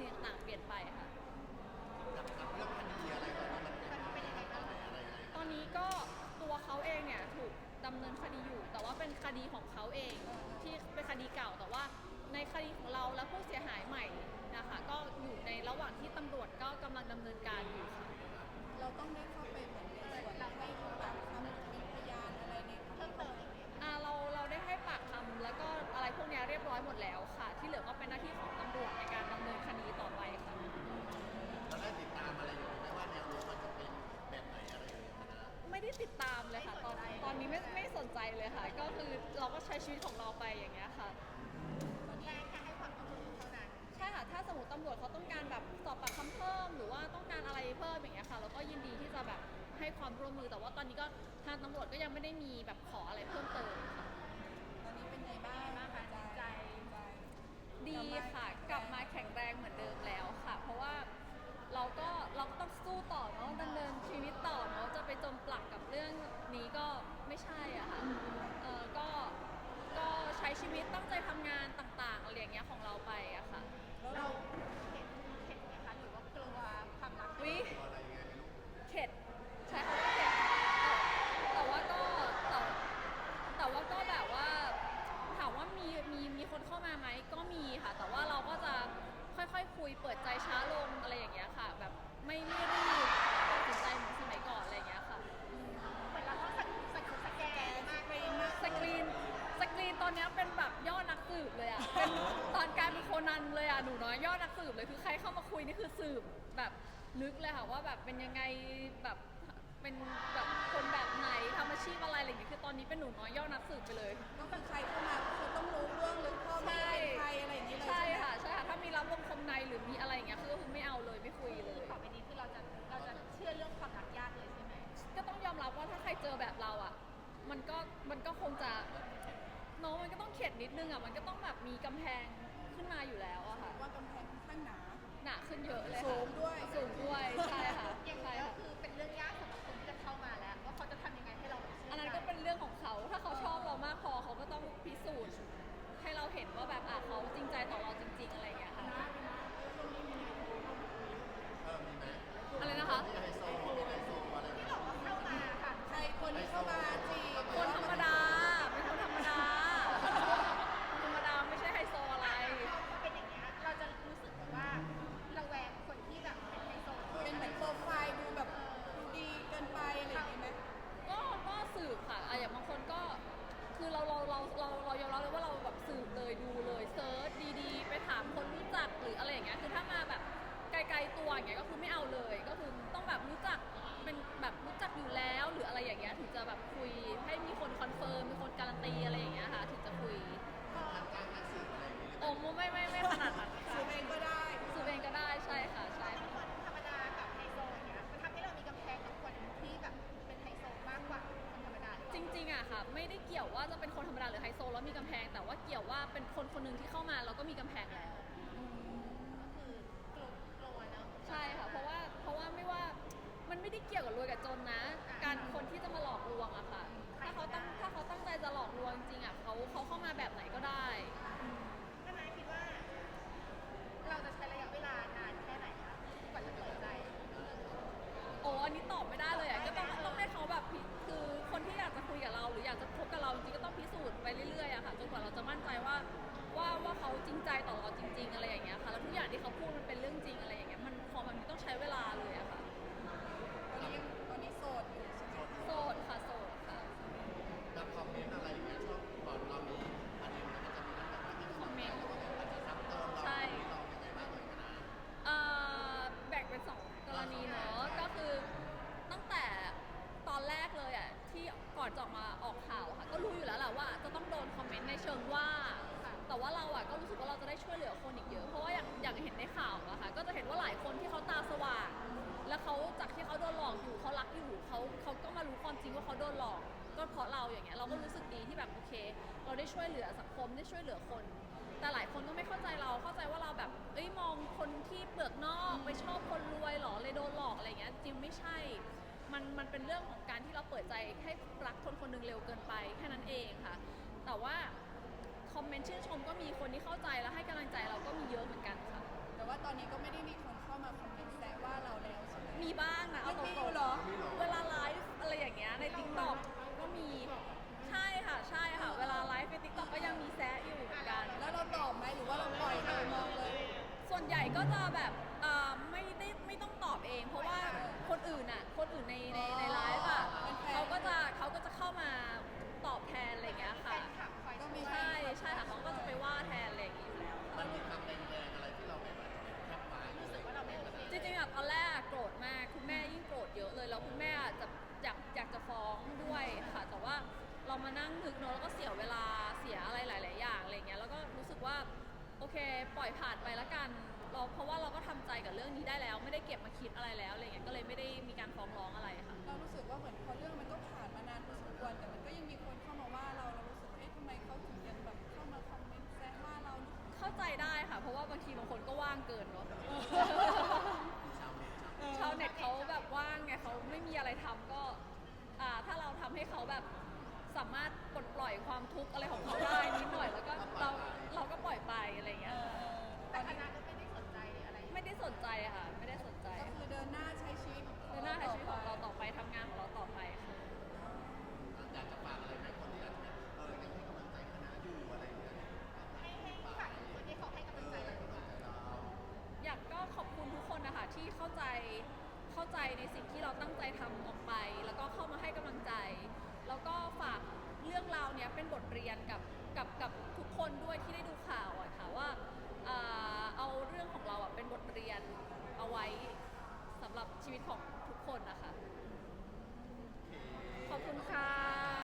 ทำสิ่งต่างๆเปลี่ยนไปค่ะ กับกับเรื่องคดีอะไรตอนนี้มันเป็นมันเป็นยังไงบ้างอะไรยังไงตอนนี้ก็ตัวเขาเองเนี่ยถูกดำเนินคดีอยู่ แต่ว่าเป็นคดีของเขาเองที่เป็นคดีเก่าแต่ว่าในคดีของเราและผู้เสียหายใหม่นะคะ ก็อยู่ในระหว่างที่ตำรวจก็กำลังดำเนินการอยู่ค่ะ เราต้องได้เข้าไปเหมือนในส่วน ไม่ได้ติดตามเลยค่ะ ตอนตอนนี้ไม่ไม่สนใจเลยค่ะ ก็คือเราก็ใช้ชีวิตของเราไปอย่างเงี้ยค่ะ แค่แค่ให้ความร่วมมือเท่านั้นใช่ค่ะ ถ้าสมมติตำรวจเขาต้องการแบบสอบปากคำเพิ่ม หรือว่าต้องการอะไรเพิ่มอย่างเงี้ยค่ะ เราก็ยินดีที่จะแบบให้ความร่วมมือ แต่ว่าตอนนี้ก็ทางตำรวจก็ยังไม่ได้มีแบบขออะไรเพิ่มเติมค่ะ ตอนนี้เป็นไงบ้างบ้างคะจิตใจ ดีค่ะ กลับมาแข็งแรงเหมือนเดิมแล้วค่ะ เพราะว่าเรา หนูน้อยยอดนักสืบเลยคือใครเข้ามาคุยนี่คือสืบแบบลึกเลยค่ะว่าแบบเป็นยังไงแบบเป็นแบบคนแบบไหนทำอาชีพอะไรอะไรอย่างเงี้ยคือตอนนี้เป็นหนูน้อยยอดนักสืบไปเลยก็คือใครเข้ามาก็คือต้องรู้เรื่องลึกพ่อแม่เป็นใครอะไรอย่างนี้เลยใช่ไหมค่ะใช่ค่ะถ้ามีรับวงคมในหรือมีอะไรอย่างเงี้ยคือก็คือไม่เอาเลยไม่คุยเลย ต่อไปนี้คือเราจะเราจะเชื่อเรื่องความรักยากเลยใช่ไหมก็ต้องยอมรับว่าถ้าใครเจอแบบเราอะ มันก็มันก็คงจะเน้องมันก็ต้องเข็ดนิดนึงอะมันก็ต้องแบบมีกำแพง ขึ้นมาอยู่แล้วอะค่ะว่ากำแพงค่อนข้างหนา หนาขึ้นเยอะเลยค่ะสูงด้วย สูงด้วยใช่ค่ะอย่างใช่นี้ก็ค่ะ คือเป็นเรื่องยากสำหรับคนที่จะเข้ามาแล้ว ว่าเขาจะทำยังไงให้เราเชื่ออันนั้นก็เป็นเรื่องของเขา ถ้าเขาชอบเรามากพอเขาก็ต้องพิสูจน์ให้เราเห็นว่าแบบอะเขาจริงใจต่อเราจริง ๆ อะไรอย่างเงี้ย แบบรู้จักอยู่แล้วหรืออะไรอย่างเงี้ยถึงจะแบบคุยให้มีคนคอนเฟิร์มมีคนการันตีอะไรอย่างเงี้ยค่ะถึงจะคุยทางการนักสืบอะไรอย่างเงี้ยโอ้ไม่ไม่ไม่ขนาดนั้นค่ะสืบเองก็ได้สืบเองก็ได้ใช่ค่ะใช่เป็นค่ะ คนธรรมดากับไฮโซอย่างเงี้ยมันทำให้เรามีกำแพงกับคนที่แบบเป็นไฮโซมากกว่าคนธรรมดาหรือเปจล่าริงๆอะค่ะ ไม่ได้เกี่ยวว่าจะเป็นคนธรรมดาหรือไฮโซแล้วมีกำแพง แต่ว่าเกี่ยวว่าเป็นคนคนหนึ่งที่เข้ามาแล้วก็มีกำแพงแล้ว ใจว่าว่าว่าเขาจริงใจต่อเราจริง ๆ อะไรอย่างเงี้ยค่ะแล้วทุกอย่างที่เขาพูดมันเป็นเรื่องจริงอะไรอย่างเงี้ยมันพอมันต้องใช้เวลาเลยอะค่ะ ตอนนี้ยังตอนนี้โสดอยู่ เขาโดนหลอกอยู่เขารักอยู่เขาเขาก็มารู้ความจริงว่าเขาโดนหลอก ก็เพราะเราอย่างเงี้ยเราก็รู้สึกดีที่แบบโอเค เราได้ช่วยเหลือสังคมได้ช่วยเหลือคน แต่หลายคนก็ไม่เข้าใจเราเข้าใจว่าเราแบบเอ้ยมองคนที่เปลือกนอกไปชอบคนรวยหรอเลยโดนหลอกอะไรเงี้ยจริงไม่ใช่ มันมันเป็นเรื่องของการที่เราเปิดใจให้รักคนคนหนึ่งเร็วเกินไปแค่นั้นเองค่ะ แต่ว่าคอมเมนต์ชื่นชมก็มีคนที่เข้าใจแล้วให้กำลังใจเราก็มีเยอะเหมือนกันค่ะแแต่ว่าตอนนี้ก็ไม่ได้มีคนเข้ามาคอมเมนต์แซวว่าเราแล้วใช่ไหม มีบ้างนะเอาตยังมีรอยู่งเหรอ ๆเวลาไลฟ์อะไรอย่างเงี้ยในติ๊กต็อกก็มีใช่ค่ะใช่ค่ะ เวลาไลฟ์ในติ๊กต็อกก็ยังมีแซะอยู่เหมือนกัน แล้วเราตอบไหมหรือว่าเราปล่อยเลยมองเลย ส่วนใหญ่ก็จะแบบเอ่อไม่ได้ไม่ต้องตอบเอง เพราะว่าคนอื่นอะคนอื่นในในในไลฟ์อะเขาก็จะเขาก็จะเข้ามาตอบแทนอะไรอย่างเงี้ยแฟค่ะนคลับคอยก็ช่วยมีใช่ใช่ค่ะเขาก็จะไปว่าแทนอะไรอย่างงี้อยู่แล้ว มันมีคำแรงๆอะไรที่เราแบบแคปมารู้สึกว่าเราไม่โอเคจริงๆอะตอนแรก เรามานั่งนึกเนอะแล้วก็เสียเวลาเสียอะไรหลาย ๆ อย่างอะไรเงี้ยแล้วก็รู้สึกว่าโอเค ปล่อยผ่านไปละกันเราเพราะว่าเราก็ทำใจกับเรื่องนี้ได้แล้ว ไม่ได้เก็บมาคิดอะไรแล้วอะไรเงี้ยก็เลยไม่ได้มีการฟ้องร้องอะไรค่ะเรารู้สึกว่าเหมือนพอเรื่องมันก็ผ่านมานานพอสมควรแต่มันก็ยังมีคนเข้ามาว่าเราเรารู้สึกว่าเอ๊ะทำไมเขาถึงยังแบบเข้ามาคอมเมนต์แซวว่าเราเข้าใจได้ค่ะ เพราะว่าบางทีบางคนก็ว่างเกินเนาะชาวเน็ตเขาแบบว่างไงเขาไม่มีอะไรทำก็อ่าถ้าเราทำให้เขาแบบ สามารถปลดปล่อยความทุกข์อะไรของเขาได้นิดหน่อยแล้วก็เราเราก็ปล่อยไปอะไรอย่างเงี้ยแต่คณะก็ไม่ได้สนใจอะไรไม่ได้สนใจค่ะ ไม่ได้สนใจก็คือเดินหน้าใช้ชีวิตเดินหน้าใช้ชีวิตของเราต่อไปทำงานของเราต่อไปค่ะ อยากจะฝากอะไรไหมคนที่อาจจะแบบเออยังให้กำลังใจคณะอยู่อะไรอย่างเงี้ยให้ให้ฝากคนที่เขาให้กำลังใจเราดีกว่า อยากก็ขอบคุณทุกคนนะคะที่เข้าใจเข้าใจในสิ่งที่เราตั้งใจทำออก เป็นบทเรียนกับ